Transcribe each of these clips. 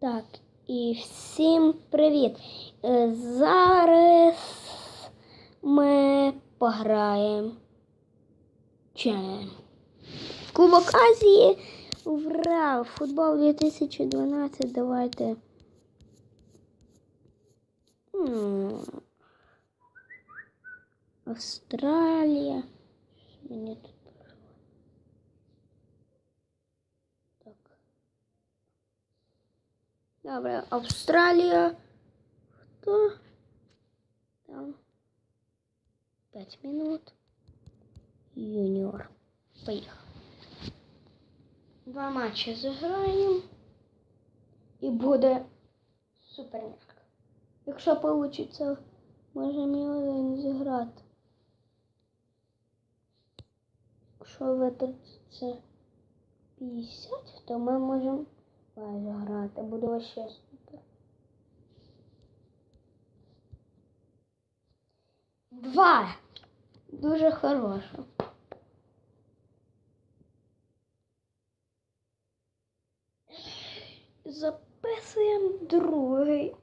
Так, і всім привіт! Е, Зараз ми пограємо. Чи Кубок Азії. Ура! Футбол 2012. Давайте. Австралія. Мені тут Добре, Австралія. Хто? Там. П'ять минут. Юніор. Поїхали. Два матчі зіграємо. І буде суперняк. Якщо вийде, можемо і один зіграти. Якщо витратиться 50, то ми можемо майже грати. Буде вообще супер. Два. Дуже хорошо. Записуємо другий.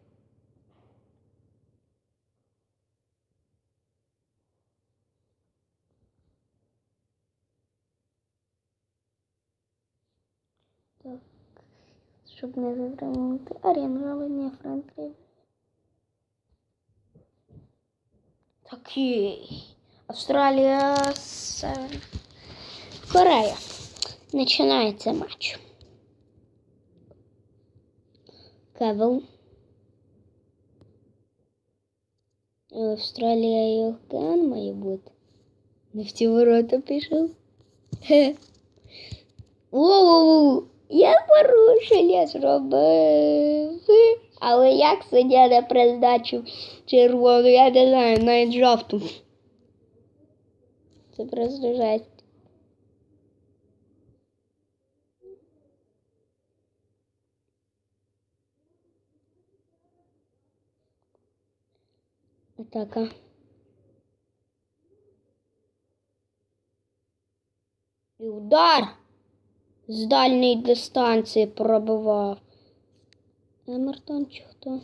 щоб не затримувати орієнтування Франклі. Такий. Австралія, Север. Корея. Починається матч. Кевел. Австралія і океан має бути. Не в ті ворота пішов. Хе. Воу, Я порушення зробив. Але як суддя не призначив червону, я не знаю, навіть жовту. Це просто жесть. Атака. І удар з дальньої дистанції пробивав. Емертон чи хто?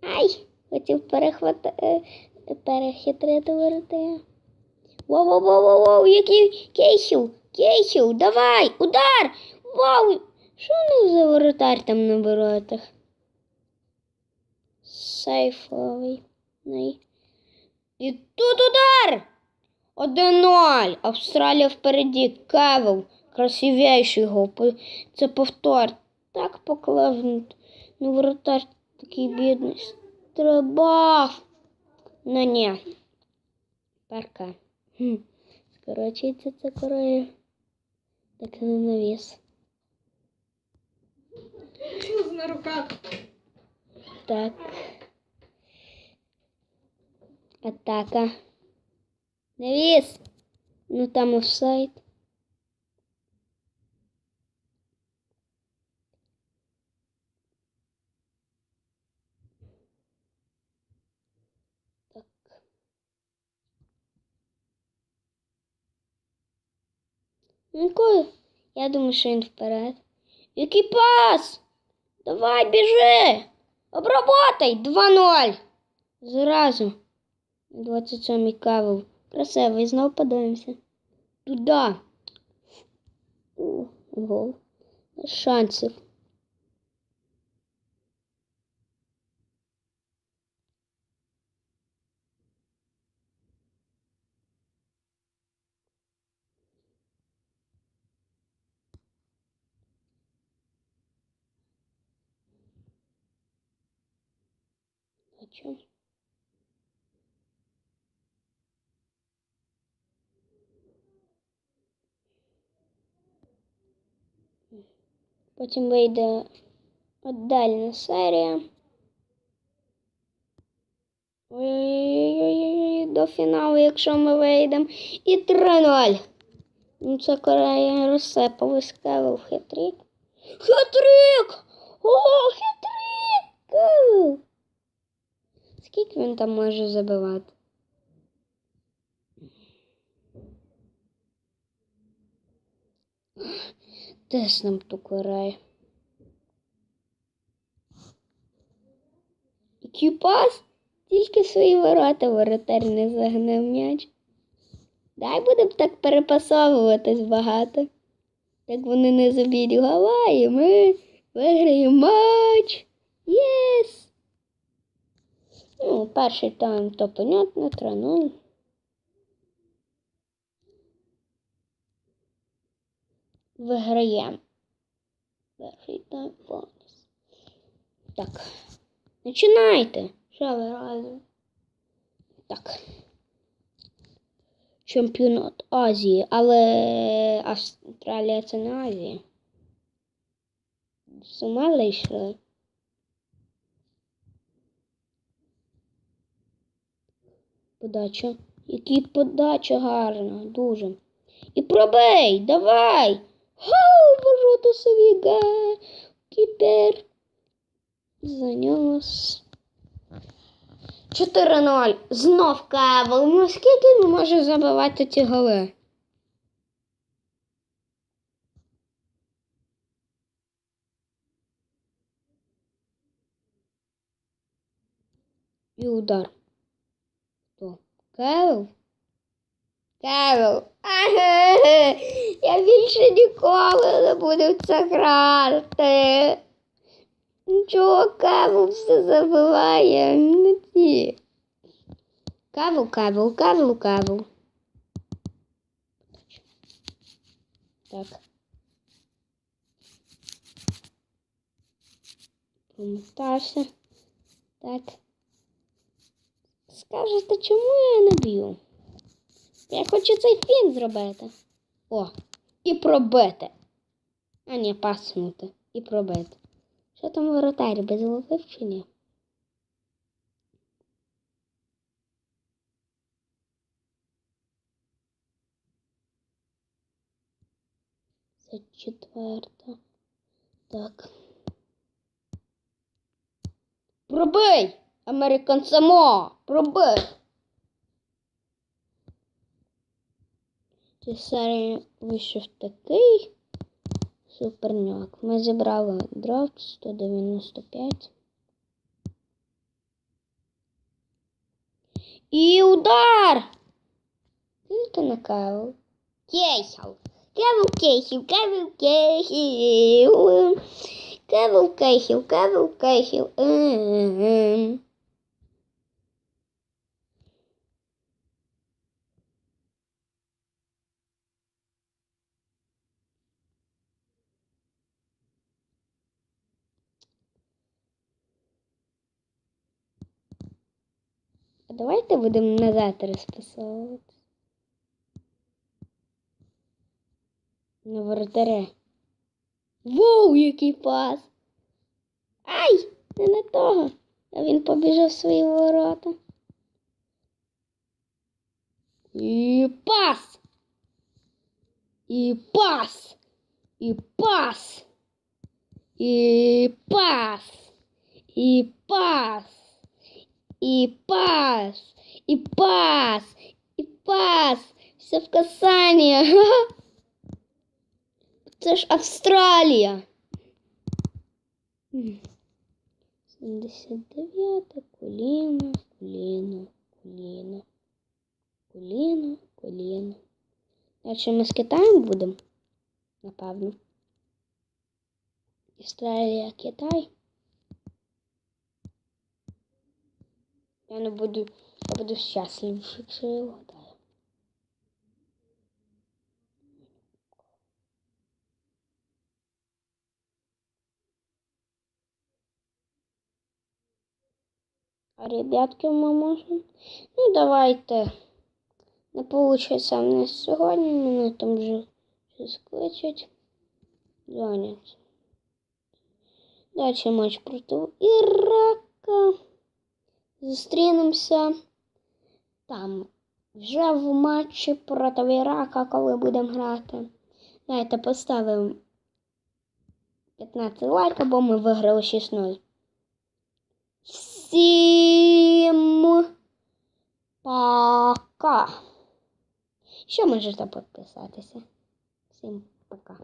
Ай! Хотів перехвати... е, перехитрити вороти. Воу-воу-воу-воу, який Кейхіл, Кейхіл, давай, удар! Вау! Що у них за воротар там на воротах? Сейфовий. І тут удар! 1-0. Австралія впереді. Кевел. Красивейший гол. Це повтор. Так поклав. Ну, воротар такий бідний. Стрибав. Ну ні. Парка. Хм. Скорочується це Корея. Так не навіс. на руках. Так. Атака. Навіс. Ну там офсайд. Ну. Я думаю, що він вперед. Який пас? Давай, біжи! Обработай! 2-0! Зразу. 27-й кавел. Красивий, знов подивимося. Туда. О, гол. Шансів. Чому? Потім вийде віддальна серія. Ой-ой-ой, до фіналу, якщо ми вийдемо. І 3-0. Ну, це Корея розсипали скавив хитрик. Хитрик! О, хитрик! Скільки він там може забивати? Теж нам ту Корею. Який пас? Тільки свої ворота воротар не загнав м'яч. Дай будемо так перепасовуватись багато. Так вони не заб'ють і ми виграємо матч. Єс! Ну, перший тайм, то понятно, 3-0. Виграємо. Перший тайм повністю. Так. Починайте. Що ви разом? Так. Чемпіонат Азії, але Австралія це не Азія. З ума Подача. Який подача гарна, дуже. І пробей, давай. Гоу, ворота собі га. Кіпер. Занес. 4-0. Знов Кавел. Ну скільки він може забивати ці голи? І удар. Керол? Керол. Я більше ніколи не буду в це грати. Нічого Кевл все забиває. Ну, ні. Кевл, Кевл, Кевл, Так. Помстався. Так. Скажете, чому я не б'ю? Я хочу цей фін зробити. О, і пробити. А ні, паснути. І пробити. Що там воротар без голови чи ні? Це четверта. Так. Пробий! American само пробив. Цесарій вийшов такий суперняк. Ми зібрали драфт 195. І удар! Тільки на Кевл. Кейхал. Кевл Кейхів, Кевл Кейхів. Кевл Кейхів, Кевл Кейхів. А давайте будемо назад розписувати. На воротаря. Воу, який пас! Ай! Не на того. А він побіжав в свої ворота. І пас! І пас! І пас! І пас! І пас! І пас! І пас! І пас! Все в! Ха-ха! Це ж Австралія. М. 79 коліно, коліно, коліно, коліно, коліно. Далі ми з Китаєм будемо, напевно. Австралія, Китай. Я не буду, я буду щасливий, якщо я вгадаю. А ребятки ми можемо. Ну, давайте. Не получиться в нас сьогодні, мене там вже щось кличуть. Дзвонять. Далі матч проти Ірака. Зустрінемося там вже в матчі проти Ірака, коли будемо грати. Давайте поставимо 15 лайків, бо ми виграли 6-0. Всім пока. Ще можете підписатися. Всім пока.